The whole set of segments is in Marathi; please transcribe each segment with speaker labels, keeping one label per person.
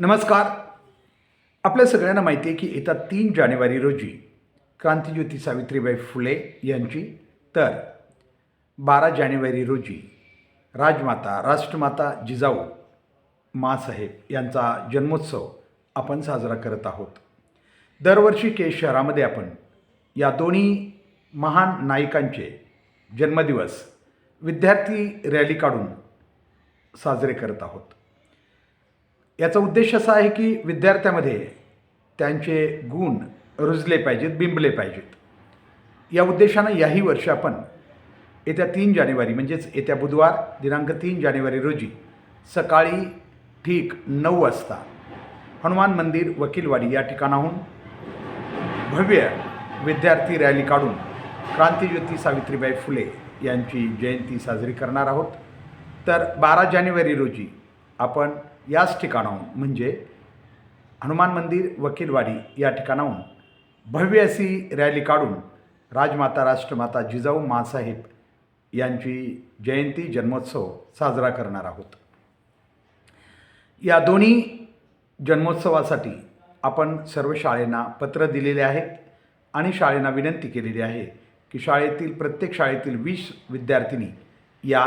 Speaker 1: नमस्कार. आपल्या सगळ्यांना माहिती आहे की येत्या तीन जानेवारी रोजी क्रांतिज्योती सावित्रीबाई फुले यांची तर बारा जानेवारी रोजी राजमाता राष्ट्रमाता जिजाऊ मासाहेब यांचा जन्मोत्सव आपण साजरा करत आहोत. दरवर्षी केस शहरामध्ये आपण या दोन्ही महान नायकांचे जन्मदिवस विद्यार्थी रॅली काढून साजरे करत आहोत. याचा उद्देश असा आहे की विद्यार्थ्यामध्ये त्यांचे गुण रुजले पाहिजेत बिंबले पाहिजेत. या उद्देशानं याही वर्षी आपण येत्या तीन जानेवारी म्हणजेच येत्या बुधवार दिनांक तीन जानेवारी रोजी सकाळी ठीक नऊ वाजता हनुमान मंदिर वकीलवाडी या ठिकाणाहून भव्य विद्यार्थी रॅली काढून क्रांतीज्योती सावित्रीबाई फुले यांची जयंती साजरी करणार आहोत. तर बारा जानेवारी रोजी आपण याच ठिकाणाहून म्हणजे हनुमान मंदिर वकीलवाडी या ठिकाणाहून भव्य अशी रॅली काढून राजमाता राष्ट्रमाता जिजाऊ मासाहेब यांची जयंती जन्मोत्सव साजरा करणार आहोत. या दोन्ही जन्मोत्सवासाठी आपण सर्व शाळेंना पत्र दिलेले आहेत आणि शाळेंना विनंती केलेली आहे की शाळेतील प्रत्येक शाळेतील वीस विद्यार्थिनी या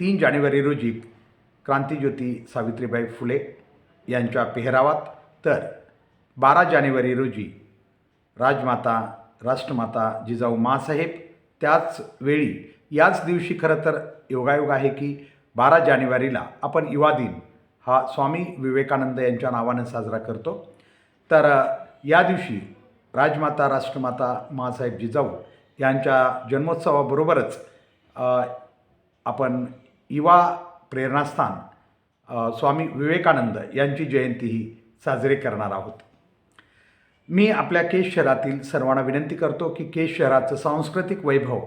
Speaker 1: तीन जानेवारी रोजी क्रांतिज्योती सावित्रीबाई फुले यांच्या पेहरावात तर बारा जानेवारी रोजी राजमाता राष्ट्रमाता जिजाऊ माँसाहेब त्याच वेळी याच दिवशी खरं तर योगायोग आहे की बारा जानेवारीला आपण युवा दिन हा स्वामी विवेकानंद यांच्या नावानं साजरा करतो. तर या दिवशी राजमाता राष्ट्रमाता माँसाहेब जिजाऊ यांच्या जन्मोत्सवाबरोबरच आपण युवा प्रेरणास्थान स्वामी विवेकानंद यांची जयंतीही साजरी करणार आहोत. मी आपल्या केस शहरातील सर्वांना विनंती करतो की केस शहराचं सांस्कृतिक वैभव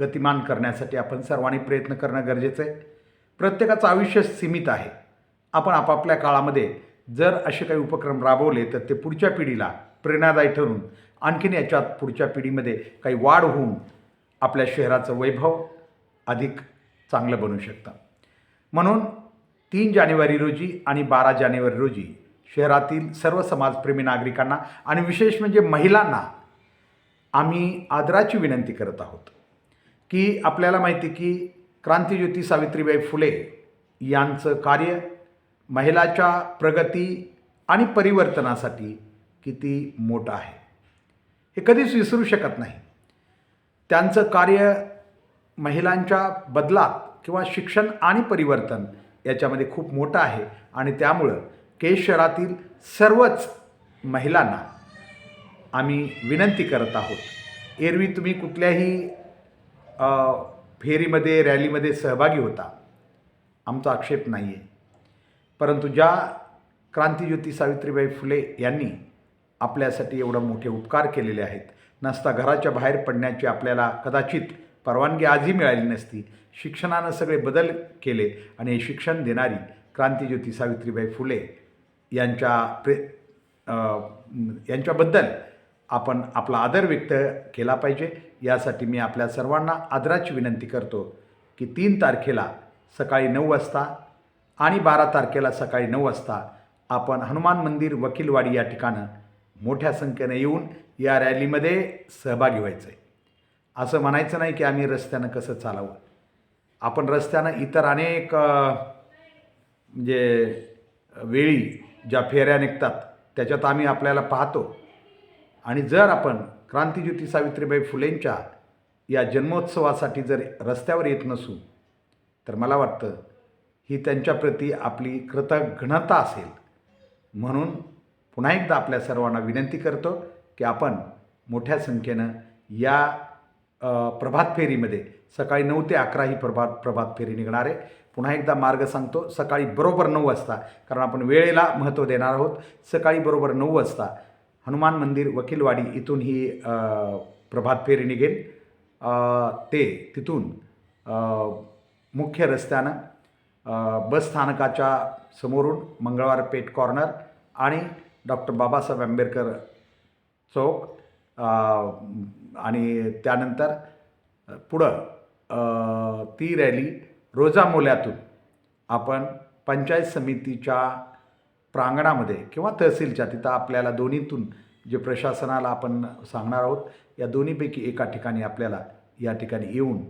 Speaker 1: गतिमान करण्यासाठी आपण सर्वांनी प्रयत्न करणं गरजेचं आहे. प्रत्येकाचं आयुष्य सीमित आहे. आपण आपापल्या काळामध्ये जर असे काही उपक्रम राबवले तर ते पुढच्या पिढीला प्रेरणादायी ठरून आणखीन याच्यात पुढच्या पिढीमध्ये काही वाढ होऊन आपल्या शहराचं वैभव अधिक चांगलं बनू शकतं. म्हणून तीन जानेवारी रोजी आणि बारा जानेवारी रोजी शहरातील सर्व समाजप्रेमी नागरिकांना आणि विशेष म्हणजे महिलांना आम्ही आदराची विनंती करत आहोत की आपल्याला माहिती की क्रांतिज्योती सावित्रीबाई फुले यांचं कार्य महिलाच्या प्रगती आणि परिवर्तनासाठी किती मोठं आहे. हे कधीच विसरू शकत नाही. त्यांचं कार्य महिलांच्या बदलात किंवा शिक्षण आणि परिवर्तन याच्यामध्ये खूप मोठं आहे. आणि त्यामुळं केज शहरातील सर्वच महिलांना आम्ही विनंती करत आहोत. एरवी तुम्ही कुठल्याही फेरीमध्ये रॅलीमध्ये सहभागी होता. आमचा आक्षेप नाही आहे परंतु ज्या क्रांतीज्योती सावित्रीबाई फुले यांनी आपल्यासाठी एवढं मोठे उपकार केलेले आहेत नसता घराच्या बाहेर पडण्याची आपल्याला कदाचित परवानगी आजही मिळाली नसती शिक्षणानं सगळे बदल केले आणि हे शिक्षण देणारी क्रांतिज्योती सावित्रीबाई फुले यांच्या प्रे यांच्याबद्दल आपण आपला आदर व्यक्त केला पाहिजे. यासाठी मी आपल्या सर्वांना आदराची विनंती करतो की तीन तारखेला सकाळी नऊ वाजता आणि बारा तारखेला सकाळी नऊ वाजता आपण हनुमान मंदिर वकीलवाडी या ठिकाणं मोठ्या संख्येनं येऊन या रॅलीमध्ये सहभागी व्हायचं आहे असं म्हणायचं नाही की आम्ही रस्त्यानं कसं चालावं. आपण रस्त्यानं इतर अनेक म्हणजे वेळी ज्या फेऱ्या निघतात त्याच्यात आम्ही आपल्याला पाहतो. आणि जर आपण क्रांतिज्योती सावित्रीबाई फुलेंच्या या जन्मोत्सवासाठी जर रस्त्यावर येत नसू तर मला वाटतं ही त्यांच्याप्रती आपली कृतघ्नता असेल. म्हणून पुन्हा एकदा आपल्या सर्वांना विनंती करतो की आपण मोठ्या संख्येनं या प्रभात फेरीमध्ये. सकाळी नऊ ते अकरा ही प्रभात प्रभात फेरी निघणार आहे. पुन्हा एकदा मार्ग सांगतो सकाळी बरोबर नऊ वाजता कारण आपण वेळेला महत्त्व देणार आहोत. सकाळी बरोबर नऊ वाजता हनुमान मंदिर वकीलवाडी इथून ही प्रभात फेरी निघेल. ते तिथून मुख्य रस्त्यानं बस स्थानकाच्या समोरून मंगळवार पेठ कॉर्नर आणि डॉक्टर बाबासाहेब आंबेडकर चौक आणि त्यानंतर पुढं ती रॅली रोजा मोल्यातून आपण पंचायत समितीच्या प्रांगणामध्ये किंवा तहसीलच्या तिथं आपल्याला दोन्हीतून जे प्रशासनाला आपण सांगणार आहोत या दोन्हीपैकी एका ठिकाणी आपल्याला या ठिकाणी येऊन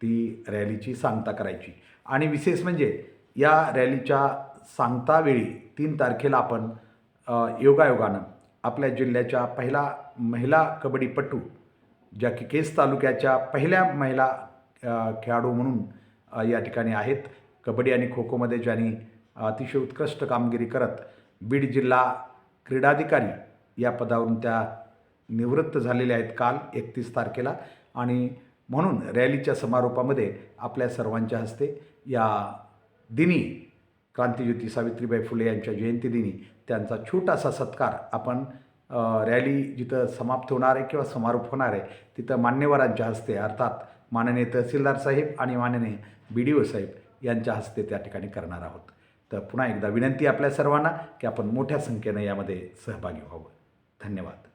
Speaker 1: ती रॅलीची सांगता करायची. आणि विशेष म्हणजे या रॅलीच्या सांगतावेळी तीन तारखेला आपण योगायोगानं आपल्या जिल्ह्याच्या पहिला महिला कबड्डीपटू ज्या की केस तालुक्याच्या पहिल्या महिला खेळाडू म्हणून या ठिकाणी आहेत. कबड्डी आणि खो खोमध्ये ज्यांनी अतिशय उत्कृष्ट कामगिरी करत बीड जिल्हा क्रीडाधिकारी या पदावरून त्या निवृत्त झालेल्या आहेत काल एकतीस तारखेला. आणि म्हणून रॅलीच्या समारोपामध्ये आपल्या सर्वांच्या हस्ते या दिनी क्रांतिज्योती सावित्रीबाई फुले यांच्या जयंतीदिनी त्यांचा छोटासा सत्कार आपण रॅली जिथं समाप्त होणार आहे किंवा समारोप होणार आहे तिथं मान्यवरांच्या हस्ते अर्थात माननीय तहसीलदार साहेब आणि माननीय बी डी ओ साहेब यांच्या हस्ते त्या ठिकाणी करणार आहोत. तर पुन्हा एकदा विनंती आपल्या सर्वांना की आपण मोठ्या संख्येनं यामध्ये सहभागी व्हावं. धन्यवाद.